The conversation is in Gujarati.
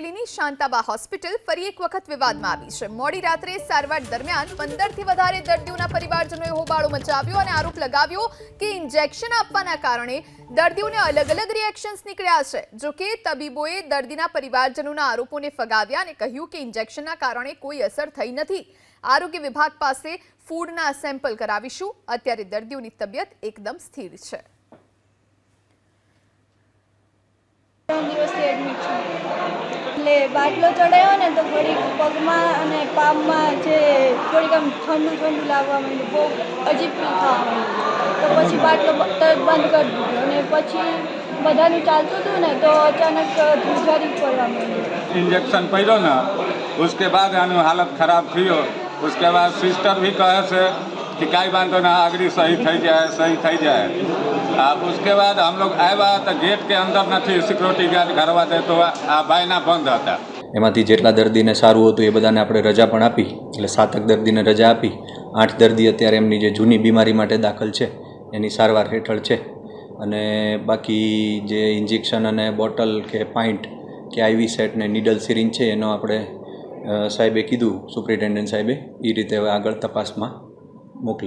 રાયબરેલીની શાંતાબા હોસ્પિટલ ફરી એક વખત વિવાદમાં આવી છે. મોડી રાત્રે સારવાર દરમિયાન પંદરથી વધારે દર્દીઓના પરિવારજનોએ હોબાળો મચાવ્યો અને આરોપ લગાવ્યો કે ઇન્જેક્શન આપવાના કારણે દર્દીઓને અલગ અલગ રિએક્શન્સ નીકળ્યા છે. જોકે તબીબોએ દર્દીના પરિવારજનોના આરોપોને ફગાવ્યા અને કહ્યું કે ઇન્જેક્શનના કારણે કોઈ અસર થઈ નથી. આરોગ્ય વિભાગ પાસે ફૂડના સેમ્પલ કરાવીશું. અત્યારે દર્દીઓની તબિયત એકદમ સ્થિર છે. ત્રણ દિવસથી એડમિટ છું. એટલે બાટલો ચડાવ્યો ને તો થોડીક પગમાં અને પામમાં જે થોડીક આમ ઠંડુ ઠંડુ લાગવા માંડ્યું બહુ અજીબ ફીલ થવા માંડ્યું તો પછી બાટલો બ- તરત બંધ કરી દીધો અને પછી બધાનું ચાલતું હતું ને તો અચાનક ધ્રુજારી પડવા માંડી इंजेक्शन પડ્યો ને उसके बाद આનું હાલત ખરાબ થયો उसके बाद સિસ્ટર भी કહે છે કે કાંઈ વાંધો ના આગળ સહી થઈ જાય સહી થઈ જાય આ उसके बाद हम लोग આવ્યા તો ગેટ કે અંદર નથી સિક્યોરિટી ગાર્ડ કરવા દે તો આ ભાઈના બંધ હતા એમાંથી જેટલા દર્દીને સારું હતું એ બધાને આપણે રજા પણ આપી એટલે સાતક દર્દીને રજા આપી આઠ દર્દી અત્યારે એમની જે જૂની બીમારી માટે દાખલ છે એની સારવાર હેઠળ છે અને બાકી જે ઇન્જેક્શન અને બોટલ કે પાઇન્ટ કે આઈવી સેટ ને નીડલ સિરિંજ છે એનો આપણે અ, સાહેબે કીધું સુપ્રિન્ટેન્ડન્ટ સાહેબે એ રીતે હવે આગળ તપાસમાં મોકલે